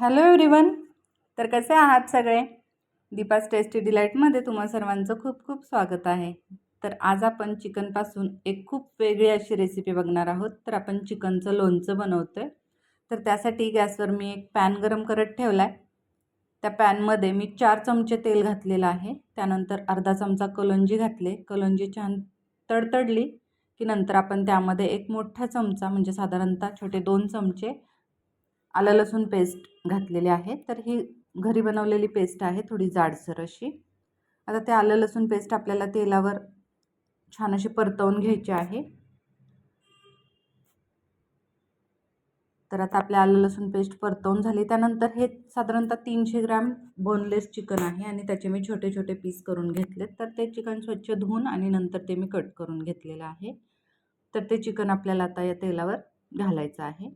Hello everyone तर कसे आहात सगळे? दीपास टेस्टी डिलाईटमध्ये तुम्हा सर्वांचं खूप खूप स्वागत आहे. तर आज आपण चिकनपासून एक खूप वेगळी अशी रेसिपी बघणार आहोत. तर आपण चिकनचं लोणचं बनवतो आहे तर त्यासाठी गॅसवर मी एक पॅन गरम करत ठेवला आहे त्या पॅनमध्ये मी चार चमचे तेल घातलेलं आहे. त्यानंतर अर्धा चमचा कलोंजी घातले. कलोंजी छान तडतडली की नंतर आपण त्यामध्ये एक मोठा चमचा म्हणजे साधारणतः छोटे दोन चमचे आलं लसूण पेस्ट घातलेली आहे. तर ही घरी बनवलेली पेस्ट आहे थोडी जाडसर अशी. आता ते आलं लसूण पेस्ट आपल्याला तेलावर छान अशी परतवून घ्यायची आहे. तर आता आपल्या आलं लसूण पेस्ट परतवून झाली. त्यानंतर हे साधारणतः तीनशे ग्रॅम बोनलेस चिकन आहे आणि त्याचे मी छोटे छोटे पीस करून घेतलेत. तर ते चिकन स्वच्छ धुवून आणि नंतर ते मी कट करून घेतलेलं आहे. तर ते चिकन आपल्याला आता या तेलावर घालायचं आहे.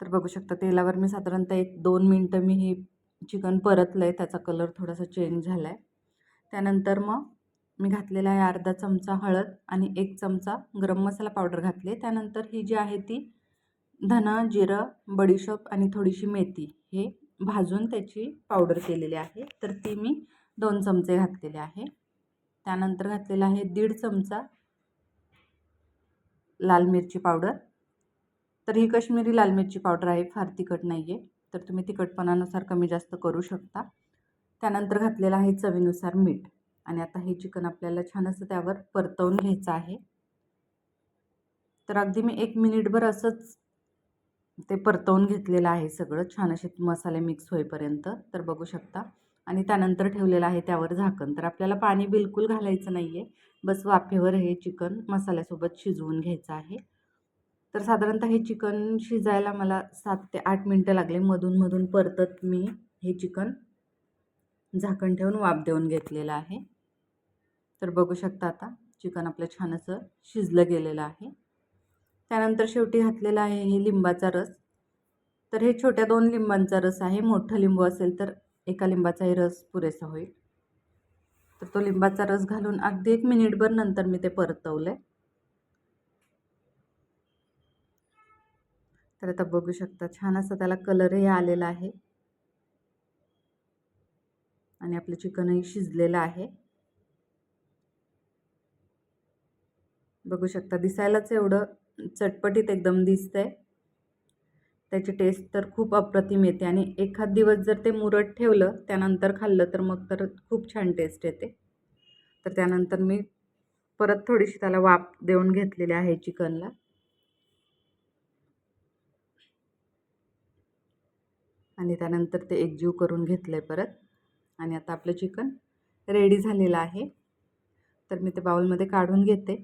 तर बघू शकता तेलावर मी साधारणतः एक दोन मिनटं मी हे चिकन परतलं आहे त्याचा कलर थोडासा चेंज झाला आहे त्यानंतर मग मी घातलेला आहे अर्धा चमचा हळद आणि एक चमचा गरम मसाला पावडर घातले त्यानंतर ही जी आहे ती धना जिरं बडीशोप आणि थोडीशी मेथी हे भाजून त्याची पावडर केलेली आहे. तर ती मी दोन चमचे घातलेले आहे. त्यानंतर घातलेला आहे दीड चमचा लाल मिरची पावडर. तर ही कश्मीरी लाल मिरची पावडर आहे फार तिखट नाही आहे तर तुम्ही तिखटपणानुसार कमी जास्त करू शकता. त्यानंतर घातलेलं आहे चवीनुसार मीठ. आणि आता हे चिकन आपल्याला छान असं त्यावर परतवून घ्यायचं आहे. तर अगदी मी एक मिनिटभर असंच ते परतवून घेतलेलं आहे सगळं. छान असे मसाले मिक्स होईपर्यंत. तर बघू शकता. आणि त्यानंतर ठेवलेलं आहे त्यावर झाकण. तर आपल्याला पाणी बिलकुल घालायचं नाही आहे बस वाफेवर हे चिकन मसाल्यासोबत शिजवून घ्यायचं आहे. तर साधारणतः हे चिकन शिजायला मला सात ते आठ मिनटं लागले. मधून मधून परतत मी हे चिकन झाकण ठेवून वाफ देऊन घेतलेलं आहे. तर बघू शकता आता चिकन आपलं छान असं शिजलं गेलेलं आहे. त्यानंतर शेवटी घातलेलं आहे हे लिंबाचा रस. तर हे छोट्या दोन लिंबांचा रस आहे. मोठं लिंबू असेल तर एका लिंबाचाही रस पुरेसा होईल. तर तो लिंबाचा रस घालून अगदी एक मिनिटभर नंतर मी ते परतवलं आहे तर आता बघू शकता छान असं त्याला कलरही आलेला आहे. आणि आपलं चिकनही शिजलेलं आहे. बघू शकता दिसायलाच एवढं चटपटीत एकदम दिसतंय. त्याची टेस्ट तर खूप अप्रतिम येते आणि एखाद दिवस जर ते मुरट ठेवलं त्यानंतर खाल्लं तर मग तर खूप छान टेस्ट येते. तर त्यानंतर मी परत थोडीशी त्याला वाफ देऊन घेतलेली आहे चिकनला. आणि त्यानंतर ते एकजीव करून घेतलं आहे परत. आणि आता आपलं चिकन रेडी झालेलं आहे. तर मी ते बाउलमध्ये काढून घेते.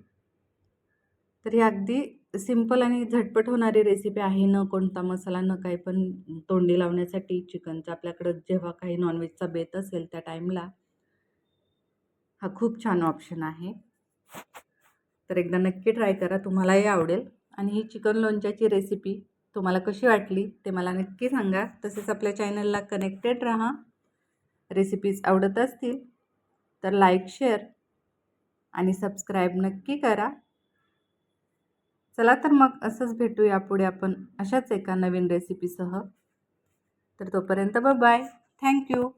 तर ही अगदी सिंपल आणि झटपट होणारी रेसिपी आहे. न कोणता मसाला न काही पण तोंडी लावण्यासाठी चिकनचा आपल्याकडं जेव्हा काही नॉनव्हेजचा बेत असेल त्या टाईमला हा खूप छान ऑप्शन आहे. तर एकदा नक्की ट्राय करा. तुम्हालाही आवडेल. आणि ही चिकन लोणच्याची रेसिपी तुम्हाला कशी वाटली ते मला नक्की सांगा. तसेच आपल्या चॅनलला कनेक्टेड राहा. रेसिपीज आवडत असतील तर लाईक शेअर आणि सबस्क्राईब नक्की करा. चला तर मग असंच भेटूया पुढे आपण अशाच एका नवीन रेसिपीसह तर तोपर्यंत बाय थँक्यू